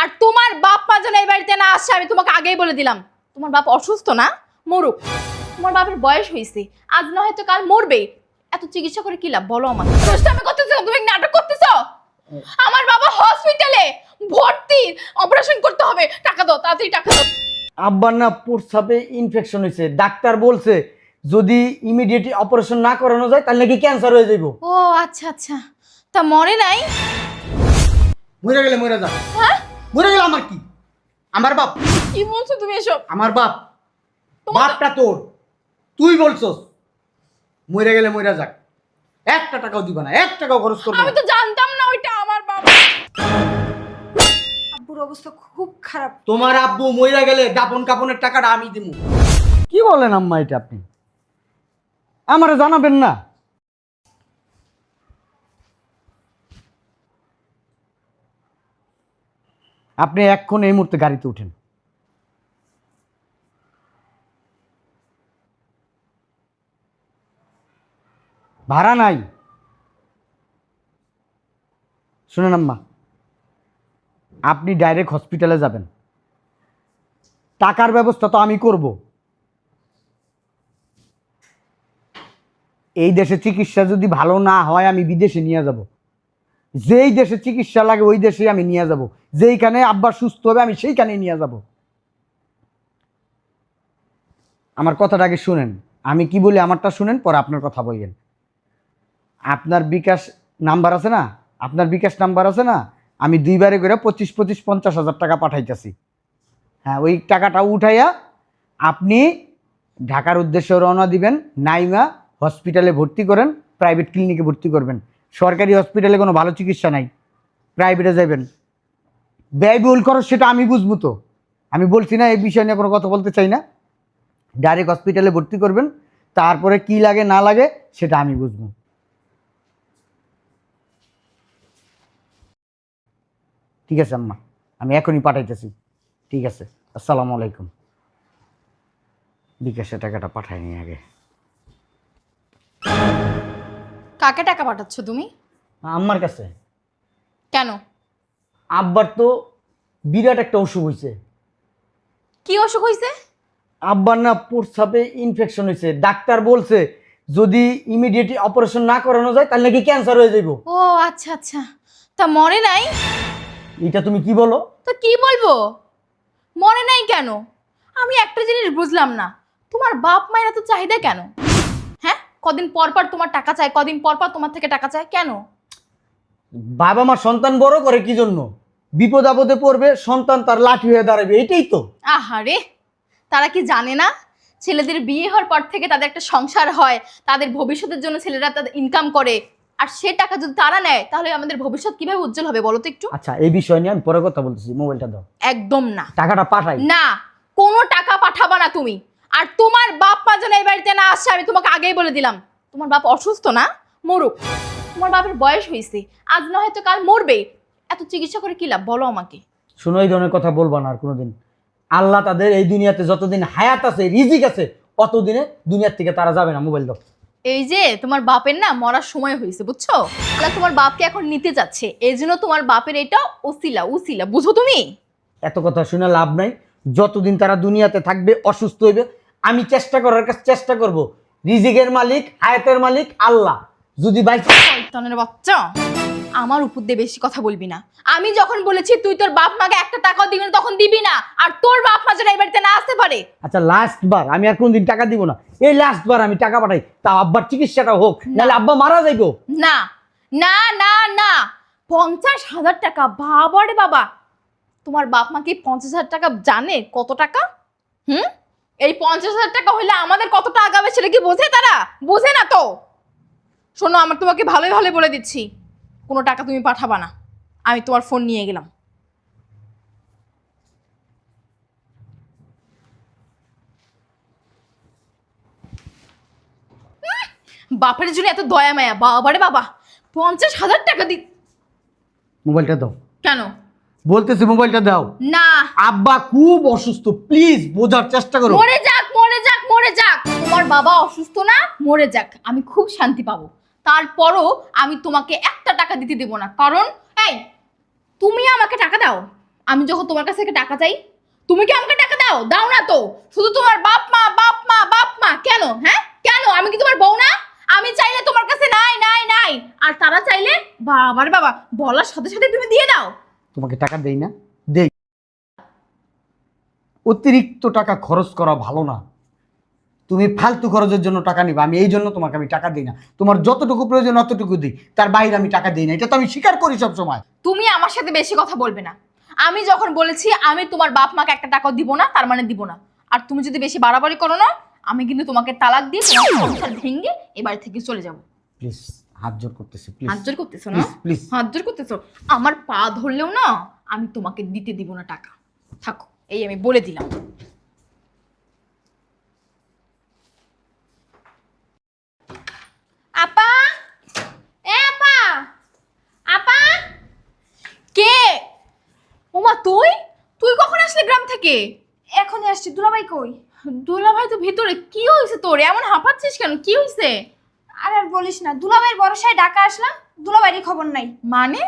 আর তোমার বাপ মা যেন এই বাড়িতে না আসে আমি তোমাকে আগেই বলে দিলাম। তোমার বাপ অসুস্থ না? মরুক। তোমার বাপের বয়স হয়েছে। আজ না হয়তো কাল মরবে। এত চিকিৎসা করে কি লাভ? বলো আমাকে। আমি করতেছো? তুমি নাটক করতেছো? আমার বাবা হসপিটালে ভর্তি। অপারেশন করতে হবে। টাকা দাও তাড়াতাড়ি টাকা দাও। আব্বার না প্রস্রাবে ইনফেকশন হয়েছে। ডাক্তার বলছে যদি ইমিডিয়েট অপারেশন না করানো যায় তাহলে নাকি ক্যান্সার হয়ে যাইব। ও আচ্ছা আচ্ছা। তা মরে নাই? মরে গেলে মরে যা। হ্যাঁ? মরে গেলে আমার কি? আমার বাপ। কি বলছো তুমি এসব? আমার বাপ। তোমার- বাপটা তোর। তুই বলছস। মরে গেলে মরে যাক। একটা টাকাও দিবা না এক টাকাও খরচ করব আমি তো জানতাম না ওইটা আমার বাবা আব্বুর অবস্থা খুব খারাপ। তোমার আব্বু মরে গেলে দাপন কাপনের টাকাটা আমি দিমু। কি বলেন আম্মা এটা আপনি? আমারে জানাবেন না। আপনি এক্ষণ এই মুহূর্তে গাড়িতে উঠেন। ভাড়া নাই। শুনেন আম্মা, আপনি ডাইরেক্ট হসপিটালে যাবেন। টাকার ব্যবস্থা তো আমি করব। এই দেশে চিকিৎসা যদি ভালো না হয়, আমি বিদেশে নিয়ে যাব। যেই দেশে চিকিৎসা লাগে, ওই দেশে আমি নিয়ে যাব। যেইখানে আব্বা সুস্থ হবে, আমি সেইখানে নিয়ে যাব। আমার কথাটা আগে শুনেন। আমি কি বলি আমারটা শুনেন, পরে আপনার কথা বলবেন। আপনার বিকাশ নাম্বার আছে না? আপনার বিকাশ নাম্বার আছে না? আমি দুইবারে করে পঁচিশ পঁচিশ, পঞ্চাশ হাজার টাকা পাঠাইতেছি। হ্যাঁ ওই টাকাটা উঠাইয়া আপনি ঢাকার উদ্দেশ্যে রওনা দিবেন, নাইমা হসপিটালে ভর্তি করেন, প্রাইভেট ক্লিনিকে ভর্তি করবেন। সরকারি হসপিটালে কোনো ভালো চিকিৎসা নাই। প্রাইভেটে যাবেন ব্যয়বহুল খরচ, সেটা আমি বুঝব তো। আমি বলছি না, এই বিষয় নিয়ে কোনো কথা বলতে চাই না। ডাইরেক্ট হসপিটালে ভর্তি করবেন, তারপরে কি লাগে, না লাগে, সেটা আমি বুঝব। ঠিক আছে, আম্মা। আমি এখনই পাঠাইতেছি। ঠিক আছে। আসসালামু আলাইকুম। বিকাশে টাকাটা পাঠাই নি আগে। কাকে টাকা পাঠাচ্ছ তুমি? আম্মার কাছে। কেন? আব্বার তো বিরাট একটা অসুখ হয়েছে কি অসুখ হয়েছে আব্বার না প্রস্রাবে ইনফেকশন হয়েছে ডাক্তার বলছে যদি ইমিডিয়েটলি অপারেশন না করানো যায় তাহলে নাকি ক্যান্সার হয়ে যাইব। ও আচ্ছা আচ্ছা। তা মরে নাই? এটা তুমি কি বলো? তো কি বলব? মরে নাই কেন? আমি একটা জিনিস বুঝলাম না। তোমার বাপ মায়ের এত চাহিদা কেন? কদিন পর পর তোমার টাকা চায় কদিন পর পর তোমার থেকে টাকা চায় কেন? বাবা মা সন্তান বড় করে কি জন্য? বিপদ আপদে পড়বে সন্তান তার লাঠি হয়ে দাঁড়াবে এটাই তো। আহারে তারা কি জানে না? ছেলেদের বিয়ে হওয়ার পর থেকে তাদের একটা সংসার হয় তাদের ভবিষ্যতের জন্য ছেলেরা তাদের ইনকাম করে। আর সে টাকা যদি তারা নেয় তাহলে আমাদের ভবিষ্যৎ কীভাবে উজ্জ্বল হবে বলো তো একটু? আচ্ছা এই বিষয় নিয়ে আমি পরে কথা বলতেছি মোবাইলটা দাও। একদম না। টাকাটা পাঠাই। না কোনো টাকা পাঠাবা না তুমি। আর তোমার বাপ মা যেন এই বাড়িতে না আসছে আমি তোমাকে আগেই বলে দিলাম। তোমার বাপ অসুস্থ না? মরুক। তোমার বাপের বয়স হয়েছে। আজ না হয়তো কাল মরবে। এত চিকিৎসা করে কি লাভ? বলো আমাকে। শুনো এই ধরনের কথা বলবা না আর কোনোদিন। আল্লাহ তাদের এই দুনিয়াতে যতদিন হায়াত আছে রিজিক আছে অতদিনে দুনিয়ার থেকে তারা যাবে না মোবাইল দাও এই যে তোমার বাপের না মরার সময় হয়েছে বুঝছ? আল্লাহ তোমার বাপকে এখন নিতে যাচ্ছে। এই জন্য তোমার বাপের এটা ওসিলা উসিলা বুঝো তুমি? এত কথা শুনে লাভ নাই। যতদিন তারা দুনিয়াতে থাকবে অসুস্থ হইবে আমি চেষ্টা করার কাছে চেষ্টা করব। রিজিকের মালিক হায়াতের মালিক আল্লাহ। যদি শয়তানের বাচ্চা আমার উপর দিয়ে বেশি কথা বলবি না। আমি যখন বলেছি তুই তোর বাপ মাকে একটা টাকাও দিবি না তখন দিবি না। আর তোর বাপ মা যেন এই বাড়িতে না আসতে পারে। আচ্ছা লাস্ট বার আমি আর কোনদিন টাকা দিব না। এই লাস্ট বার আমি টাকা পাঠাই তা আব্বার চিকিৎসাটা হোক নাহলে আব্বা মারা যাইবো। না না না না। পঞ্চাশ হাজার টাকা বাবা রে বাবা। তোমার বাপ মা কি পঞ্চাশ হাজার টাকা জানে কত টাকা? হুম? এই পঞ্চাশ হাজার টাকা হলে আমাদের কতটা আগাবে সেটা কি বোঝে তারা? বোঝে না তো। শোনো আমার তোমাকে ভালোই ভালো বলে দিচ্ছি। কোনো টাকা তুমি পাঠাবা না। আমি তোমার ফোন নিয়ে গেলাম। বাপের জন্য এত দয়া মায়া। বাবারে বাবা পঞ্চাশ হাজার টাকা দি মোবাইলটা দাও। কেন? বলতেছি মোবাইলটা দাও। না। আব্বা খুব অসুস্থ প্লিজ বোঝার চেষ্টা করো। মরে যাক মরে যাক মরে যাক। তোমার বাবা অসুস্থ না মরে যাক। আমি খুব শান্তি পাবো। তারপরও আমি তোমাকে একটা টাকা দিতে দেবো না। কারণ এই তুমি আমাকে টাকা দাও। আমি যখন তোমার কাছ থেকে টাকা চাই তুমি কি আমাকে টাকা দাও? দাও না তো। শুধু তোমার বাপ মা বাপ মা বাপ মা। কেন? হ্যাঁ? কেন? আমি কি তোমার বউ না? আমি চাইলে তোমার কাছে নাই নাই নাই। আর তারা চাইলে বাবার বাবা বলার সাথে সাথে তুমি দিয়ে দাও। তোমাকে টাকা দেই না? দেই। অতিরিক্ত টাকা খরচ করা ভালো না। তুমি ফালতু খরচের জন্য টাকা নিবা আমি এই জন্য তোমাকে আমি টাকা দিই না। তোমার যতটুকু প্রয়োজন অতটুকু দিই তার বাইরে আমি টাকা দিই না। এটা তো আমি স্বীকার করি সব সময় তুমি আমার সাথে বেশি কথা বলবে না। আমি যখন বলেছি আমি তোমার বাপ মাকে একটা টাকাও দিব না তার মানে দিব না। আর তুমি যদি বেশি বাড়াবাড়ি করো না আমি কিন্তু তোমাকে তালাক দিয়ে তোমার সংসার ভেঙে এবার থেকে চলে যাব। প্লিজ হাত জোর করতেছি প্লিজ হাত জোর করতেছো না? প্লিজ হাত জোর করতেছো? আমার পা ধরলেও না আমি তোমাকে দিতে দিব না টাকা। থাকো এই আমি বলে দিলাম। আপা? এ আপা? আপা? কে? ওমা তুই? তুই কখন আসলি গ্রাম থেকে? এখনই আসছি দুলাভাই কই? দুলাভাই তো ভিতরে কি হয়েছে তোর? এমন হাঁপাচ্ছিস কেন? কি হয়েছে? আর আর বলিস না দুলাভাইয়ের ভরসায় ঢাকা আসলাম দুলাভাইয়েরই খবর নাই। মানে?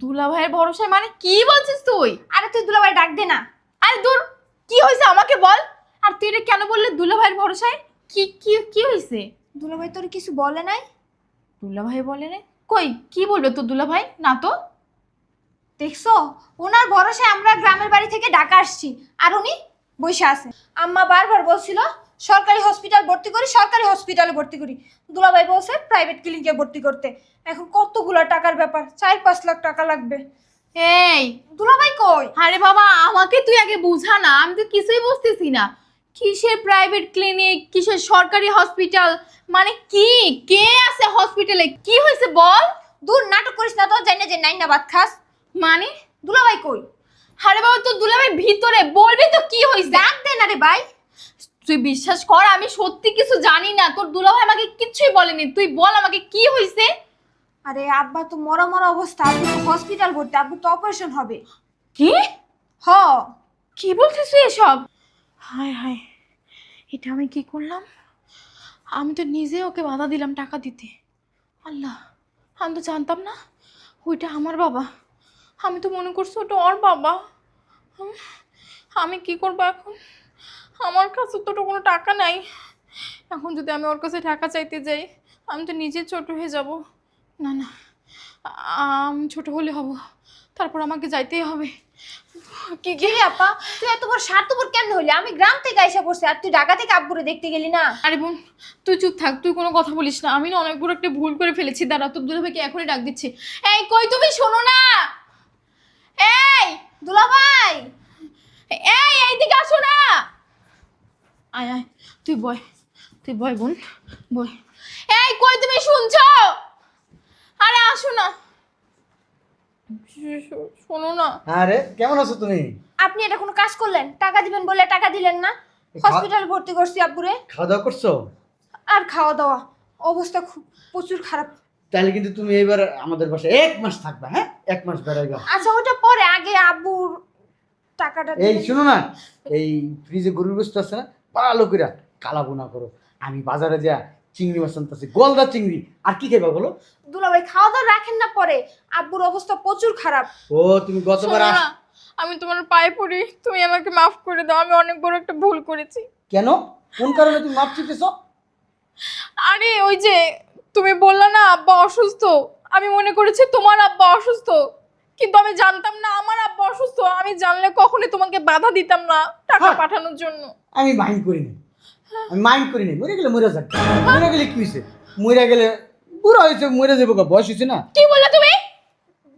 দুলা ভাইয়ের ভরসায় মানে কি বলছিস তুই? আরে তুই দুলাভাই ডাক দে না। আরে দূর কি হয়েছে আমাকে বল। আর তুই এটা কেন বললে দুলা ভাইয়ের ভরসায়? কি কি কি হয়েছে? দুলাভাই তোর কিছু বলে নাই? দুলা ভাই বলে রে কই কি বলবে তোর দুলা ভাই না তো। দেখছ ওনার ভরসায় আমরা গ্রামের বাড়ি থেকে ঢাকা আসছি আর উনি বসে আছে আম্মা বারবার বলছিল সরকারি হসপিটাল ভর্তি করি সরকারি হসপিটালে ভর্তি করি। দুলাভাই বলছে প্রাইভেট ক্লিনিকে ভর্তি করতে। এখন কতগুলো টাকার ব্যাপার? চার পাঁচ লাখ টাকা লাগবে। এই দুলাভাই কই? আরে বাবা আমাকে তুই আগে বুঝা না। আমি তো কিছুই বুঝতেছি না। কিসের প্রাইভেট ক্লিনিক কিসের সরকারি হসপিটাল মানে কি? কে আছে হসপিটালে কি হয়েছে বল? দূর নাটক করিস না তো জানি না যে নাইন না ভাত খাস। মানে? দুলাভাই কই? আরে বাবা তোর দুলাভাই ভিতরে বলবি তো কি হয়েছে? ডাক দে না রে ভাই। তুই বিশ্বাস কর আমি সত্যি কিছু জানি না। তোর দুলাভাই আমাকে কিচ্ছুই বলেনি। তুই বল আমাকে কি হয়েছে আরে আব্বা তো মরা মরা অবস্থা। আব্বু তো হসপিটাল ভর্তি আব্বু তো অপারেশন হবে। কি? হ। কি বলছিস তুই এসব? হায় হায় এটা আমি কি করলাম? আমি তো নিজে ওকে বাধা দিলাম টাকা দিতে। আল্লাহ আমি তো জানতাম না ওইটা আমার বাবা। আমি তো মনে করছি ওটা ওর বাবা। আমি কি করব এখন? আমার কাছে তো কোনো টাকা নাই। এখন যদি আমি ওর কাছে টাকা চাইতে যাই আমি তো নিজে ছোট হয়ে যাব। না না আমি ছোট হলে হব। তারপর আমাকে যাইতেই হবে। কি কি আপা তুই এত বড় স্বার্থপর কেন হইলি আমি গ্রাম থেকে আইসা পড়ছি আর তুই ঢাকা থেকে আব্বুরে দেখতে গেলি না? আরে বোন তুই চুপ থাক তুই কোনো কথা বলিস না। আমি না অনেক বড় একটা ভুল করে ফেলেছি। দাঁড়া তোর দুলা ভাইকে এখনই ডাক দিচ্ছি। এই কই তুমি? শোনো না। এই দুলাভাই! এই এইদিকে আসো না। আয় আয়। তুই বয় তুই বয় বোন বয়। এই কই তুমি শুনছো? আরে আসো না। শোনো না। আরে কেমন আছো তুমি? আপনি এটা কোনো কাজ করলেন? টাকা দিবেন বলে টাকা দিলেন না? হসপিটাল ভর্তি করছি আব্বুরে খাওয়া দাওয়া করছ? আর খাওয়া দাওয়া অবস্থা খুব প্রচুর খারাপ। তাহলে কিন্তু তুমি এবার আমাদের বাসায় এক মাস থাকবে হ্যাঁ? এক মাস বেড়াইবা। আচ্ছা ওটা পরে আগে আব্বুর টাকাটা এই। শুনো না। এই ফ্রিজে গরুর গোস্ত আছে না? ভালো করে কালা বোনা করো। আমি বাজারে যা চিংড়ি মাছ আনতেছি গলদা চিংড়ি। আর কি খাইবা বলো? দুলাভাই খাওয়া দাওয়া রাখেন না পরে। আব্বুর অবস্থা প্রচুর খারাপ। ও তুমি গতবার আস আমি তোমার পায়ে পড়ি তুমি আমাকে মাফ করে দাও আমি অনেক বড় একটা ভুল করেছি। কেন? কোন কারণে তুমি মাপ চিতেছ? আরে ওই যে তুমি বললা না আব্বা অসুস্থ। আমি মনে করেছি তোমার আব্বা অসুস্থ। কিন্তু আমি জানতাম না আমার আব্বা অসুস্থ আমি জানলে কখনোই তোমাকে বাধা দিতাম না টাকা হ্যাঁ। পাঠানোর জন্য। আমি মাইন্ড করিনি আমি মাইন্ড করিনি মরে গেলে মরে যাক। মরে গেলে কি হয়েছে মরে গেলে বুড়ো হয়েছে মরে যাব গা, বয়স হয়েছে না। কি বললে তুমি?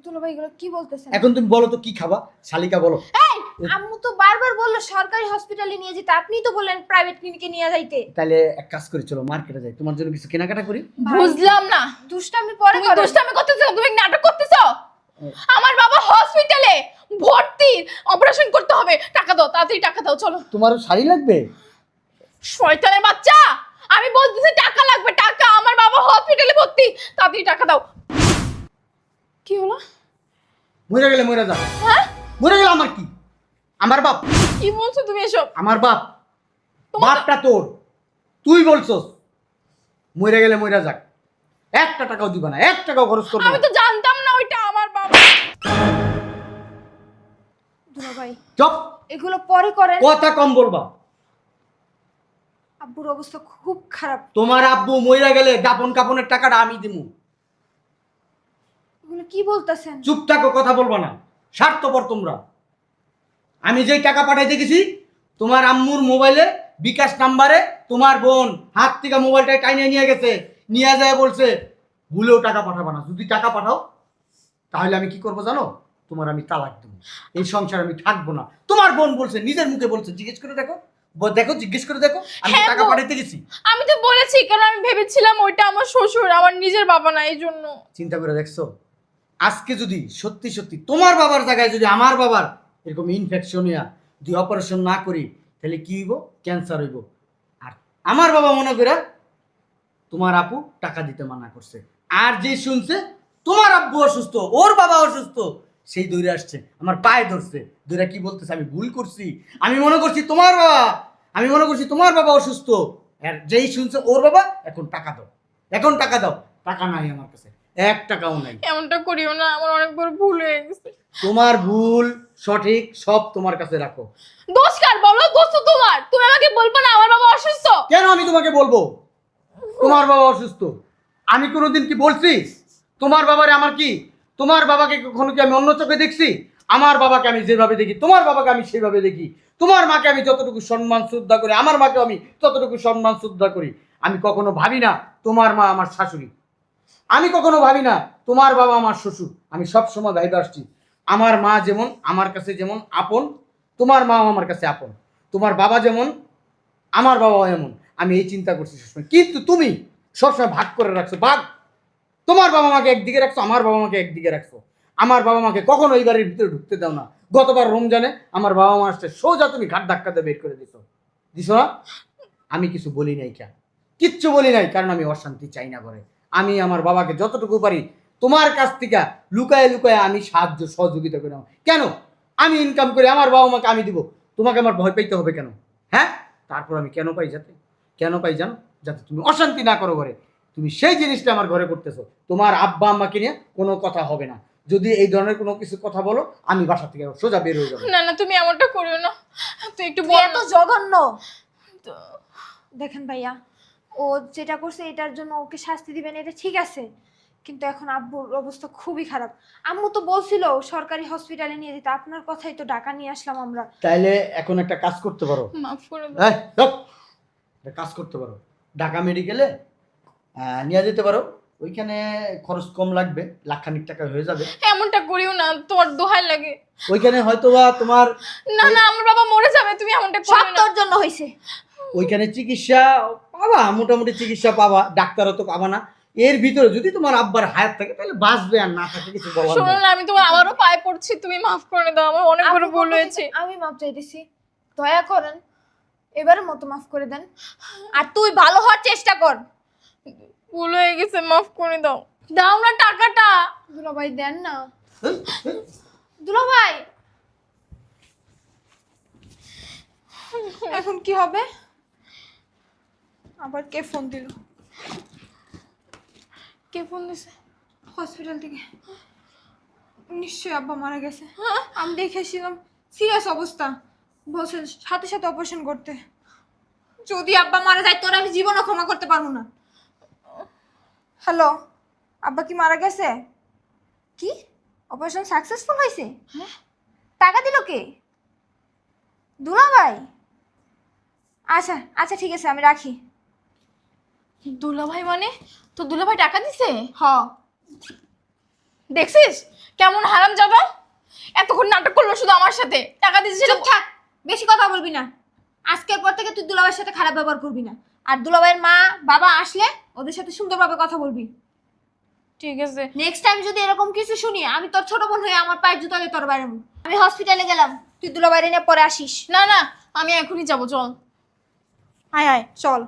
দুলাভাই এগুলো কি বলতেছেন? এখন তুমি বলো তো কি খাবা? শালিকা বলো। এই আম্মু তো বারবার বলল সরকারি হসপিটালে নিয়ে যেতে। আপনি তো বললেন প্রাইভেট ক্লিনিকে নিয়ে যাইতে। তাহলে এক কাজ করি চলো মার্কেটে যাই। তোমার জন্য কিছু কেনাকাটা করি। বুঝলাম না। দুষ্টামি পরে তুমি করো। দুষ্টামি করতেছো? তুমি নাটক করতেছো? আমার বাবা হসপিটালে ভর্তি। অপারেশন করতে হবে। টাকা দাও তাড়াতাড়ি টাকা দাও চলো। তোমার শাড়ি লাগবে? শয়তানের বাচ্চা! আমি বলতেছি টাকা লাগবে টাকা! আমার বাবা হসপিটালে ভর্তি। তাড়াতাড়ি টাকা দাও। কি হলো? মরে গেলে মরে যাও হ্যাঁ? মরে গেলে আমার কি? আমার বাপ। কি বলছো তুমি এসব? আমার বাপ। বাপটা তোর। তুই বলছস মরে গেলে মরে যাক। একটা টাকাও দিবা না এক টাকাও খরচ করবে আমি তো জানতাম না ওইটা। চপ। এগুলো পরে করেন। কথা কম বলবা। আব্বুর অবস্থা খুব খারাপ। তোমার আব্বু মইরা গেলে দাপন কাপনের টাকাটা আমি দিমু। এগুলো কি বলতেছেন? চুপ থাকো কথা বলবা না। স্বার্থপর তোমরা। আমি যেই টাকা পাঠাইতে গেছি তোমার আম্মুর মোবাইলে বিকাশ নাম্বারে তোমার বোন হাত থেকে মোবাইলটা টাইনে নিয়ে গেছে। নিয়ে যায় বলছে ভুলেও টাকা পাঠাবা না। যদি টাকা পাঠাও তাহলে আমি কি করব জানো? তোমার আমি তালাক দেবো। এই সংসার আমি থাকব না। তোমার বোন বলছে নিজের মুখে বলছে জিজ্ঞেস করে দেখো। দেখো জিজ্ঞেস করে দেখো। আমি হ্যাঁ টাকা পাঠাইতে গেছি। আমি তো বলেছি কারণ আমি ভেবেছিলাম ওইটা আমার শ্বশুর আমার নিজের বাবা না এই জন্য। চিন্তা করে দেখছ? আজকে যদি সত্যি সত্যি তোমার বাবার জায়গায় যদি আমার বাবার এরকম ইনফেকশন ইয়া যদি অপারেশন না করি তাহলে কি হইব? ক্যান্সার হইব। আর আমার বাবা মনে করে তোমার আপু টাকা দিতে মানা করছে। আর যে শুনছে তোমার আব্বু অসুস্থ ওর বাবা অসুস্থ। সেই দৌড়ে আসছে আমার পায়ে ধরছে। দৌড়ে কি বলতেছে? আমি ভুল করছি? আমি মনে করছি তোমার বাবা আমি মনে করছি তোমার বাবা অসুস্থ। আর যেই শুনছে ওর বাবা এখন টাকা দাও। এখন টাকা দাও। টাকা নাই আমার কাছে। এক টাকাও নাই। এমনটা করিও না আমার অনেক বড় ভুল হয়ে গেছে। তোমার ভুল সঠিক সব তোমার কাছে রাখো। দোষ কার বলো? দোষ তো তোমার। তুমি আমাকে বলব না আমার বাবা অসুস্থ? কেন আমি তোমাকে বলব? তোমার বাবা অসুস্থ। আমি কোনোদিন কি বলছি? তোমার বাবারে আমার কি? তোমার বাবাকে কখনো কি আমি অন্য চোখে দেখছি? আমার বাবাকে আমি যেভাবে দেখি, তোমার বাবাকে আমি সেভাবে দেখি। তোমার মাকে আমি যতটুকু সম্মান শ্রদ্ধা করি, আমার মাকে আমি ততটুকু সম্মান শ্রদ্ধা করি। আমি কখনো ভাবি না, তোমার মা আমার শাশুড়ি। আমি কখনো ভাবি না, তোমার বাবা আমার শ্বশুর। আমি সব সময় ভাইবে আসছি, আমার মা যেমন, আমার কাছে যেমন আপন, তোমার মাও আমার কাছে আপন। তোমার বাবা যেমন, আমার বাবাও এমন। আমি এই চিন্তা করছি সবসময়। কিন্তু তুমি সবসময় ভাগ করে রাখছো, ভাগ। তোমার বাবা মাকে একদিকে রাখছো, আমার বাবা মাকে একদিকে রাখছো। আমার বাবা মাকে কখনো এই বাড়ির ভিতরে ঢুকতে দাও না। গতবার রমজানে আমার বাবা মা আসছে, সোজা তুমি ঘাট ধাক্কাতে বের করে দিছো। দিছো না? আমি কিছু বলি নাই কেন? কিচ্ছু বলি নাই, কারণ আমি অশান্তি চাই না করে আমি আমার বাবাকে যতটুকু পারি, তোমার কাছ থেকে লুকায় লুকায় আমি সাহায্য, সহযোগিতা করে। কেন? আমি ইনকাম করে আমার বাবা মাকে আমি দিব। তোমাকে আমার ভয় পাইতে হবে কেন? হ্যাঁ? তারপর আমি কেন পাই যাতে? কেন পাই জানো? যাতে তুমি অশান্তি না করো ঘরে। তুমি সেই জিনিসটা আমার ঘরে করতেছো। তোমার আব্বা আম্মাকে নিয়ে কোনো কথা হবে না। যদি এই ধরনের কোনো কিছু কথা বলো আমি বাসা থেকে সোজা বের হয়ে যাব। না না তুমি এমনটা করিও না। তুই একটু বল। এত জঘন্য। তো- দেখেন ভাইয়া ও যেটা করছে এটার জন্য ওকে শাস্তি দিবেন এটা ঠিক আছে। কিন্তু এখন আব্বুর অবস্থা খুবই খারাপ। আম্মু তো বলছিল সরকারি হসপিটালে নিয়ে দিতে আপনার কথাই তো টাকা নিয়ে আসলাম আমরা। তাইলে এখন একটা কাজ করতে পারো। মাফ করে দাও একটা কাজ করতে পারো। ঢাকা মেডিকেলে নিয়ে যেতে পারো। ওইখানে খরচ কম লাগবে লাখখানিক টাকা হয়ে যাবে। এমনটা করিও না তোমার দোহাই লাগে। ওইখানে হয়তো বা তোমার না না আমার বাবা মরে যাবে তুমি এমনটা সব করিও না। তোর জন্য হয়েছে। ওইখানে চিকিৎসা পাবা মোটামুটি চিকিৎসা পাবা ডাক্তারও তো পাবা না। এর ভিতরে যদি তোমার আব্বার হায়াত থাকে তাহলে বাঁচবে আর না থাকে কিছু বলার শোনো না আমি তোমার আবারও পায়ে পড়ছি তুমি মাফ করে দাও আমার অনেক বড় ভুল হয়েছে। আমি মাপ চাইতেছি। দয়া করেন এবারের মতো মাফ করে দেন। আর তুই ভালো হওয়ার চেষ্টা কর। ভুল হয়ে গেছে মাফ করে দাও। দাও না টাকাটা। দুলাভাই দেন না। দুলাভাই! এখন কি হবে? আবার কে ফোন দিল? কে ফোন দিছে? হসপিটাল থেকে। নিশ্চয়ই আব্বা মারা গেছে। আমি দেখেছিলাম। সিরিয়াস অবস্থা। বলছে সাথে সাথে অপারেশন করতে। যদি আব্বা মারা যায় তোর আমি জীবনও ক্ষমা করতে পারব না। হ্যালো আব্বা কি মারা গেছে? কি? অপারেশন সাকসেসফুল হয়েছে হ্যাঁ। টাকা দিল কে? দুলা ভাই? আচ্ছা আচ্ছা ঠিক আছে আমি রাখি। দুলাভাই মানে? তো দুলাভাই টাকা দিছে? হ। দেখছিস? কেমন হারাম যাবা এতক্ষণ নাটক করল শুধু আমার সাথে। টাকা চুপ থাক বেশি কথা বলবি না। আজকের পর থেকে তুই দুলাভাইয়ের সাথে খারাপ ব্যবহার করবি না। আর দুলাবাইয়ের মা বাবা আসলে ওদের সাথে সুন্দরভাবে কথা বলবি। ঠিক আছে। নেক্সট টাইম যদি এরকম কিছু শুনি আমি তোর ছোট বোন হয়ে আমার পায়ের জুতো আগে তোর বাইরে আমি হসপিটালে গেলাম তুই দুলাবাইরে নিয়ে পরে আসিস। না না আমি এখনই যাব চল। আয় আয় চল।